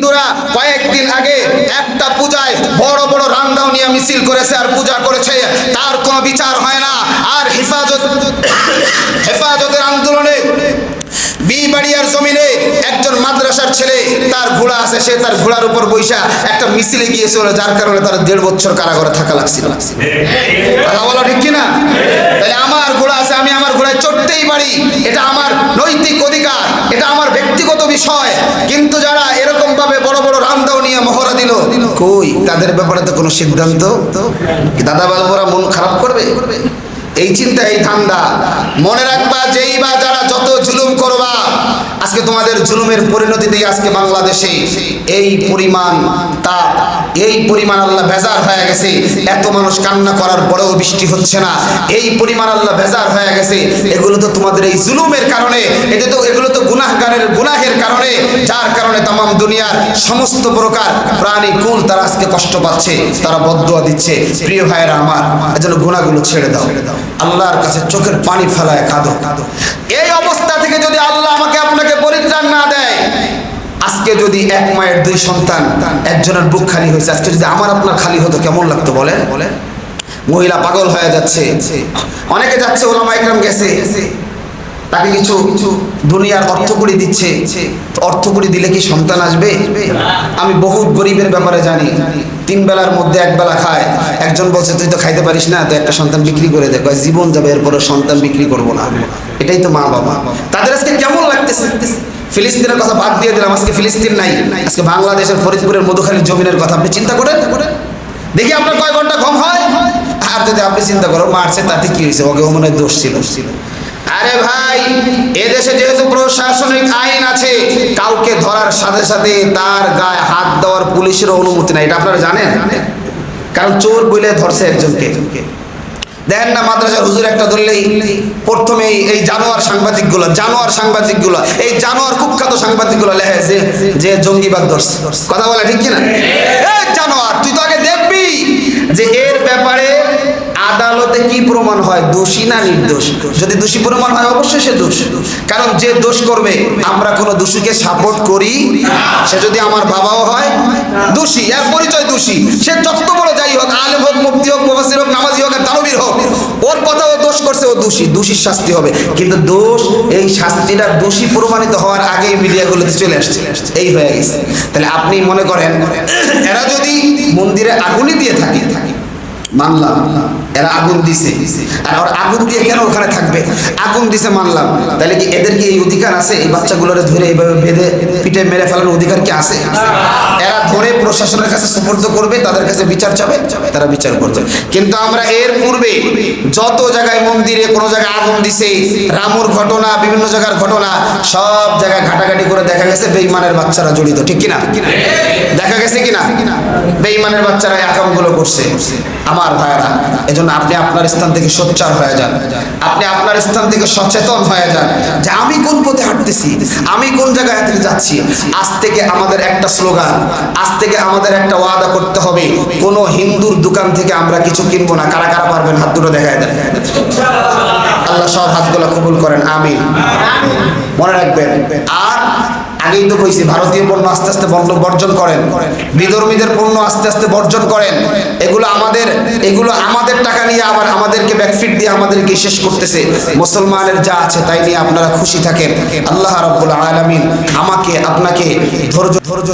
হিন্দুরা কয়েকদিন আগে একটা পূজায় বড় বড় রান্দাও নিয়ে মিছিল করেছে আর পূজা করেছে তার কোনো বিচার হয় না। আর হেফাজত হেফাজতের আন্দোলনে বিবাড়িয়ার জমিনে একজন মাদ্রাসার ছেলে তার ঘোড়া আছে সে তার ঘোড়ার উপর বৈশা একটা মিছিলে গিয়েছিল যার কারণে তার দেড় বছর কারাগারে থাকা লাগছিল। কথা বলো ঠিক কিনা তাহলে আমার ঘোড়া আছে আমি আমার ঘোড়ায় চড়তেই পারি এটা আমার নৈতিক অধিকার, এটা আমার ব্যক্তিগত বিষয়। কিন্তু যারা এরকম ভাবে বড় বড় রামদাও নিয়ে মহড়া দিল, কই, তাদের ব্যাপারে তো কোনো সিদ্ধান্ত? দাদা বাবুরা মন খারাপ করবে? এই চিন্তা, এই ধান্দা। মনে রাখবা, যেই বা যারা যত জুলুম করবা আজকে তোমাদের জুলুমের পরিণতিতে আজকে বাংলাদেশে এই পরিমাণ তা এই পরিমাণ আল্লাহ বেজার হয়ে গেছে। এত মানুষ কান্না করার পরেও বৃষ্টি হচ্ছে না। এই পরিমাণ আল্লাহ বেজার হয়ে গেছে। এগুলো তো তোমাদের এই জুলুমের কারণে এটা তো এগুলো তো গুনাহগারের গুনাহের কারণে, যার কারণে তাম দুনিয়ার সমস্ত প্রকার প্রাণী, কুল তারা আজকে কষ্ট পাচ্ছে, তারা বদুয়া দিচ্ছে। প্রিয় ভাইয়েরা আমার এজন্য গুণাগুলো ছেড়ে দাও। আল্লাহর কাছে চোখের পানি ফেলায় কাঁদো। এই অবস্থা থেকে যদি আল্লাহ আমাকে আপনাকে পরিত্রাণ না দেয়, আজকে যদি এক মায়ের দুই সন্তান একজনের বুক খালি হয়েছে, আজকে যদি আমার আপনার খালি হতো, কেমন লাগতো বলে মহিলা পাগল হয়ে যাচ্ছে। অনেকে যাচ্ছে, ওলামা একরাম গেছে। তাকে কিছু কিছু দুনিয়ার অর্থ করে দিচ্ছে। তো অর্থ করে দিলে কি সন্তান আসবে? আমি বহুত গরিবের ব্যাপারে জানি। তিন বেলার মধ্যে এক বেলা খায়। একজন বলছে, তুই তো খাইতে পারিস না, তো একটা সন্তান বিক্রি করে দে। কয়, জীবন যাবে এরপরে সন্তান বিক্রি করব না। এটাই তো মা বাবা। তাদের আজকে কেমন লাগতেছে? ফিলিস্তিনের কথা বাদ দিয়ে দিলাম, আজকে ফিলিস্তিন নাই। আজকে বাংলাদেশের ফরিদপুরের মধুখালীর জমিনের কথা আপনি চিন্তা করেন? দেখি আপনার কয় ঘণ্টা কম হয়? আর যদি আপনি চিন্তা করো মারছে, তাতে কি হয়েছে? ওকে মনে দোষ ছিল। আরে ভাই, এদেশে যেহেতু প্রশাসনিক আইন আছে, কাউকে ধরার সাথে সাথে তার গায়ে হাত দেওয়ার পুলিশের অনুমতি নাই। এটা আপনারা জানেন? কারণ চোর বলে ধরছে একজনকে। দেখেন না মাদ্রাসার হুজুর একটা ধরলেই প্রথমেই এই জানোয়ার সাংবাদিকগুলো জানোয়ার সাংবাদিকগুলো, এই জানোয়ার কুখ্যাত সাংবাদিকগুলো লেখে যে যে জঙ্গিবাদ ধরছে। কথা বলে ঠিক কিনা? এই জানোয়ার, তুই তো আগে দেখবি যে এর ব্যাপারে আদালতে কি প্রমাণ হয়, দোষী না নির্দোষ? যদি দোষী প্রমাণ হয়, অবশ্যই সে দোষ। কারণ যে দোষ করবে, আমরা কোনো দোষীকে সাপোর্ট করি সে যদি আমার বাবাও হয়, দোষী, এর পরিচয় দোষী। সে যত বড় যাই হোক, আলেম হোক মুক্তি হোক মুফাসির হোক নামাজি হোক আর দানবীর হোক ওর কথা ও দোষ দোষী দোষীর শাস্তি হবে। কিন্তু দোষ, এই শাস্তিটা দোষী প্রমাণিত হওয়ার আগেই মিডিয়াগুলোতে চলে আসছে। এই হয়ে গেছে। তাহলে আপনি মনে করেন, এরা যদি মন্দিরে আগুনই দিয়ে থাকে, মানলাম, এরা আগুন দিছে। আর ওর আগুন দিয়ে কেন ওখানে থাকবে? আগুন দিছে মানলাম। তাহলে কি এদের কি এই অধিকার আছে? এই বাচ্চাগুলোরে ধরে এইভাবে বেঁধে পিঠে মেরে ফেলার অধিকার কি আছে? ধরে প্রশাসনের কাছে সুপর্দ করবে তাদের কাছে বিচার চাবে তারা বিচার করছে। কিন্তু আমরা এর পূর্বে যত জায়গায় মন্দিরে কোনো জায়গায় আগুন দিছে রামুর ঘটনা বিভিন্ন জায়গার ঘটনা সব জায়গায় ঘাটাঘাটি করে দেখা গেছে বেইমানের বাচ্চারা জড়িত। ঠিক কিনা? দেখা গেছে কিনা? বেইমানের বাচ্চারা এই আকামগুলো করছে। আমার ভাইরা এজন্য আপনি আপনার স্থান থেকে সোচ্চার হয়ে যান। আপনি আপনার স্থান থেকে সচেতন হয়ে যান যে আমি কোন পথে হাঁটতেছি, আমি কোন জায়গায় হাঁটতে যাচ্ছি। আজ থেকে আমাদের একটা স্লোগান, আজ থেকে আমাদের একটা ওয়াদা করতে হবে, কোন হিন্দুর দোকান থেকে আমরা কিছু কিনবো না। কারা কারা পারবেন? হাত দুটো দেখায় দেন। আল্লাহ সব হাতগুলো কবুল করেন আমি মনে রাখবেন, আর আগেই তো কইছি ভারতীয় পণ্য আস্তে আস্তে বর্জন করেন। বিধর্মীদের পণ্য আস্তে আস্তে বর্জন করেন। এগুলো আমাদের এগুলো আমাদের টাকা নিয়ে আবার আমাদেরকে ব্যাকফিট দিয়ে আমাদেরকে শেষ করতেছে। মুসলমানের যা আছে তাই নিয়ে আপনারা খুশি থাকেন। আল্লাহ রাব্বুল আলামিন আমাকে আপনাকে ধৈর্য ধৈর্য